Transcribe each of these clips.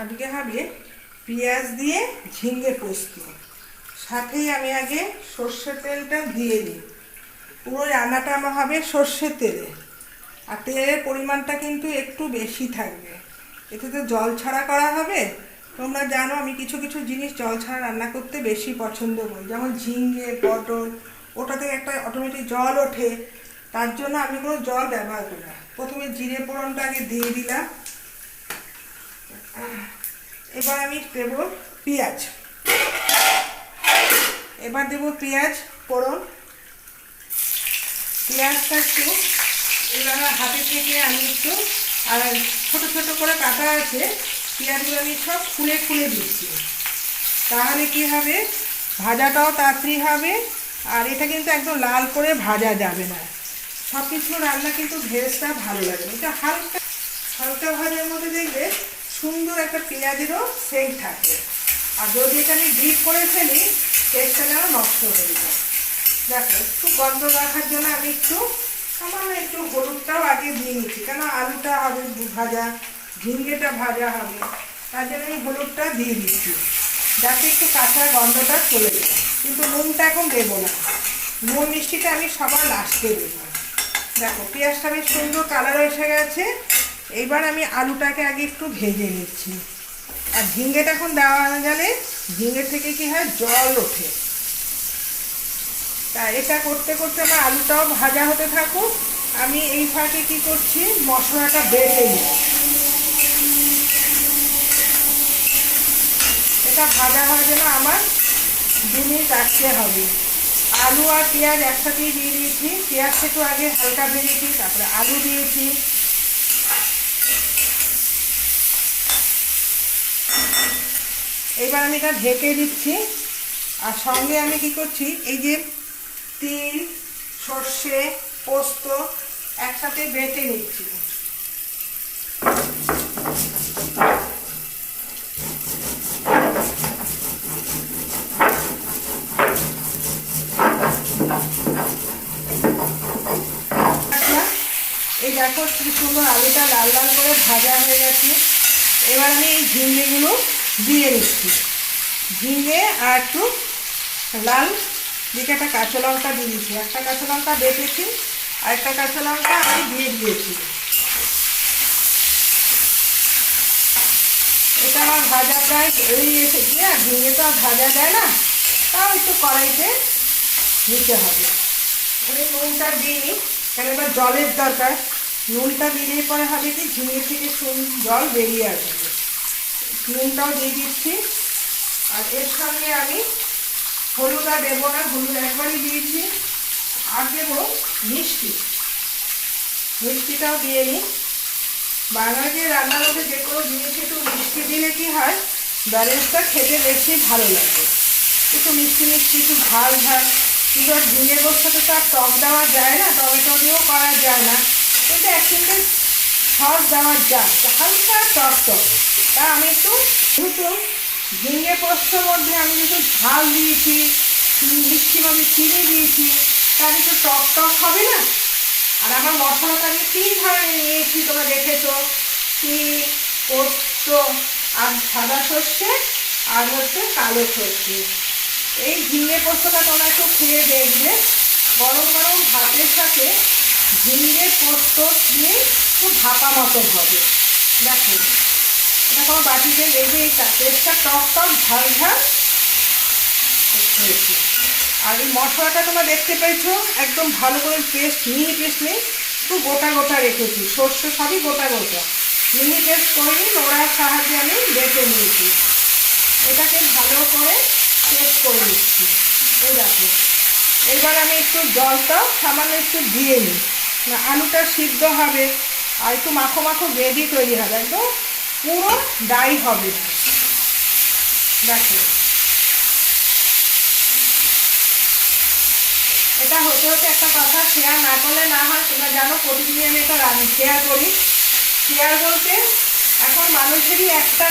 আজকে হবে পেঁয়াজ দিয়ে ঝিঙ্গে পোস্ত সাথেই আমি আগে সর্ষের তেলটা দিয়ে দিই পুরো রান্নাটা আমার হবে সর্ষের তেলে। আর তেলের পরিমাণটা কিন্তু একটু বেশি থাকবে। এতে তো জল ছাড়া করা হবে। তোমরা জানো আমি কিছু কিছু জিনিস জল ছাড়া রান্না করতে বেশি পছন্দ করি। যেমন ঝিঙ্গে পটল ওটা থেকে একটা অটোমেটিক জল ওঠে। তার জন্য আমি কোনো জল ব্যবহার করি না। প্রথমে জিরে ফোড়নটা আগে দিয়ে দিলাম। এবার আমি দেব পেঁয়াজ। এবার দেব পেঁয়াজ, ফোড়ন। পেঁয়াজটা একটু এবার হাতে থেকে আমি একটু, আর ছোট ছোট করে কাটা আছে, পেঁয়াজগুলো আমি সব খুলে খুলে দিচ্ছি। তাহলে কি হবে? ভাজাটাও তাড়াতাড়ি হবে, আর এটা কিন্তু একদম লাল করে ভাজা যাবে না। সব কিছু রান্না কিন্তু ভেজটা ভালো লাগে। এটা হালকা সুন্দর একটা পেঁয়াজেরও সেন্ট থাকে। আর যদি এটা আমি ডিপ করে ফেলি টেস্টটা যেন নষ্ট হয়ে যায়। দেখো, একটু গন্ধ রাখার জন্য আমি একটু সামান্য একটু হলুদটাও আগে দিয়ে নিচ্ছি। কেন আলুটা হবে ভাজা, ঝিঙ্গেটা ভাজা হবে, তার জন্য আমি হলুদটা দিয়ে দিচ্ছি। যাতে একটু কাঁচা গন্ধটা চলে যায়। কিন্তু নুনটা এখন দেবো না। নুন মিষ্টিটা আমি সবার লাস্টে দেবো। দেখো, পেঁয়াজটা বেশ সুন্দর কালার এসে গেছে। এইবার আমি আলুটাকে আগে একটু ভেজে নিচ্ছি। আর ঝিঙ্গেটা এখন দেওয়া গেলে ঝিঙ্গে থেকে কি হয় জল ওঠে। তা এটা করতে করতে আমার আলুটাও ভাজা হতে থাকুক। আমি এই ফাঁকে কি করছি, মশলাটা বেটে নিই এটা ভাজা হওয়ার জন্য আমার দু মিনিট রাখতে হবে। আলু আর পেঁয়াজ একসাথেই দিয়ে দিয়েছি। পেঁয়াজটা একটু আগে হালকা ভেজেছি তারপরে আলু দিয়েছি। এবার আমি এটা ঢেকে দিচ্ছি। আর সঙ্গে আমি কি করছি, এই যে তিল, সর্ষে, পোস্ত একসাথে বেটে নিচ্ছি। এই দেখো কি সুন্দর আলুটা লাল লাল করে ভাজা হয়ে গেছে। এবার আমি এই ঝিঙ্গেগুলো দিয়ে দিচ্ছি ঝিঙে আর একটু লাল দিকে একটা কাঁচা লঙ্কা দিয়ে দিচ্ছি একটা কাঁচা লঙ্কা বেটেছি, আর একটা কাঁচা লঙ্কা আমি দিয়ে দিয়েছি। এটা আমার ভাজা প্রায় এই এসেছে, আর ঝিঙে তো আর ভাজা যায় না, তাও একটু কড়াইতে নিতে হবে। আমি নুনটা দিইনি কারণ এবার জলের দরকার। নুনটা দিলে পরে হবে কি, ঝিঙে থেকে জল বেরিয়ে আসবে। নুনটাও দিয়ে দিচ্ছি। আর এর সঙ্গে আমি হলুদ আর দেবো না, হলুদ একবারই দিয়েছি। আর দেবো মিষ্টি। মিষ্টিটাও দিয়ে নিই। বাঙালি রান্নার মধ্যে যে কোনো জিনিস একটু মিষ্টি দিলে কি হয়, ব্যালেন্সটা খেতে বেশি ভালো লাগে। একটু মিষ্টি মিষ্টি, একটু ঝাল ঝাল। কিন্তু আর ঝিঙে বসাতে তো আর টক দেওয়া যায় না টমেটো দিয়েও করা যায় না। কিন্তু এক সস দেওয়া যায় হালকা টক টক তা আমি একটু যেহেতু ঝিঙে পোস্তর মধ্যে আমি যেহেতু ঝাল দিয়েছি মিষ্টি মিষ্টিভাবে চিনি দিয়েছি, তার একটু টক টক হবে না? আর আমার মশলাটা আমি তিন ধরনের নিয়েছি, তোমরা দেখেছ। তিল পোস্ত, আর সাদা সর্ষে, আর হচ্ছে কালো সর্ষে। এই ঝিঙে পোস্তটা তোমরা একটু খেয়ে দেখবে। গরম গরম ভাতের সাথে ঝিঙে পোস্ত দিয়ে একটু ভাপা মতো হবে। দেখো, এটা তোমার বাটিতে এই টেস্টটা টক টক, ঝাল ঝাল হয়েছে। আর এই মশলাটা তোমরা দেখতে পেয়েছ, একদম ভালো করে পেস্ট, মিহি পেস্ট নেই, একটু গোটা গোটা রেখেছি। সর্ষে সবই গোটা গোটা। মিহি পেস্ট করিনি, নোড়ার সাহায্যে আমি বেটে নিয়েছি। এটাকে ভালো করে পেস্ট করে নিচ্ছি। এই দেখো, এবার আমি একটু জলটা সামান্য একটু দিয়ে নিই আলুটা সিদ্ধ হবে। আর একটু মাখো মাখো গ্রেভি তৈরি হবে, একদম পুরো ডাই হবে। দেখো। এটা হতে হতে একটা কথা শেয়ার না করলে না হয়, তোমরা জানো প্রতিদিনই আমি এটা রান শেয়ার করি। শেয়ার বলতে এখন মানুষেরই একটা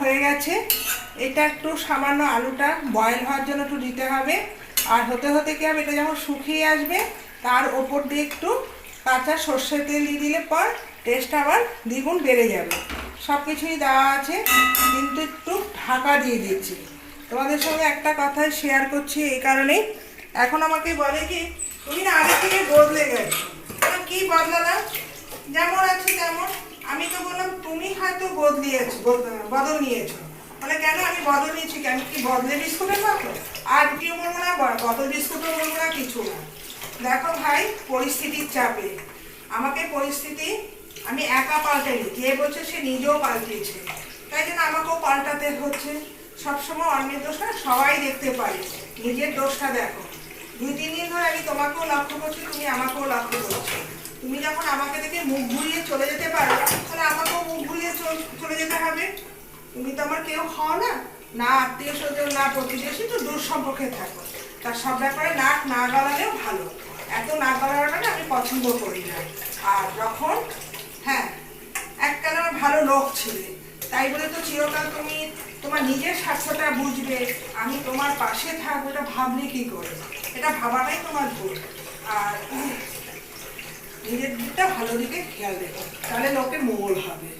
হয়ে গেছে। এটা একটু সামান্য আলুটা বয়েল হওয়ার জন্য একটু দিতে হবে। আর হতে হতে কি হবে, এটা যখন শুকিয়ে আসবে তার ওপর দিয়ে একটু কাঁচা সর্ষের তেল দিয়ে দিলে পর টেস্ট আবার দ্বিগুণ বেড়ে যাবে। সব কিছুই দেওয়া আছে, কিন্তু একটু ঢাকা দিয়ে দিচ্ছি। তোমাদের সঙ্গে একটা কথা শেয়ার করছি এই কারণেই। এখন আমাকে বলে কি, তুমি না আগে থেকে বদলে গেছো। কি বদলালাম যেমন আছে তেমন। আমি তো বললাম, তুমি হয়তো বদলিয়েছো, বদ- বদল নিয়েছো। মানে কেন আমি বদল নিয়েছি কেন? কি বদলে বিস্কুটের মতো? আর কেউ বলব না বদল বিস্কুটও বলব না, কিছু না। দেখো ভাই পরিস্থিতির চাপে। আমাকে পরিস্থিতি আমি একা পাল্টাইনি, যে বলছে সে নিজেও পাল্টিয়েছে। তাই জন্য আমাকেও পাল্টাতে হচ্ছে। সবসময় অন্যের দোষটা সবাই দেখতে পারে নিজের দোষটা দেখো। দুই, তিন দিন ধরে আমি তোমাকেও লক্ষ্য করছি, তুমি আমাকেও লক্ষ্য করছ। তুমি যখন আমাকে দেখে মুখ ঘুরিয়ে চলে যেতে পারো, তাহলে আমাকেও মুখ ঘুরিয়ে চল- যেতে হবে। তুমি তো আমার কেউ হও না। না আত্মীয় স্বজন, না প্রতিবেশী, তো দূর সম্পর্কে থাকো। তার সব ব্যাপারে নাক না গলালেও ভালো। এত নাক না আমি পছন্দ করি না। আর যখন হ্যাঁ এককাল আমার ভালো লোক ছিলে, তাই বলে তো চিরকাল তুমি তোমার নিজের স্বার্থটা বুঝবে, আমি তোমার পাশে থাকব, এটা ভাবলে কি করে? এটা ভাবাটাই তোমার ভুল। আর নিজের দিকটা ভালো দিকে খেয়াল দেবো তাহলে লোকের মঙ্গল হবে।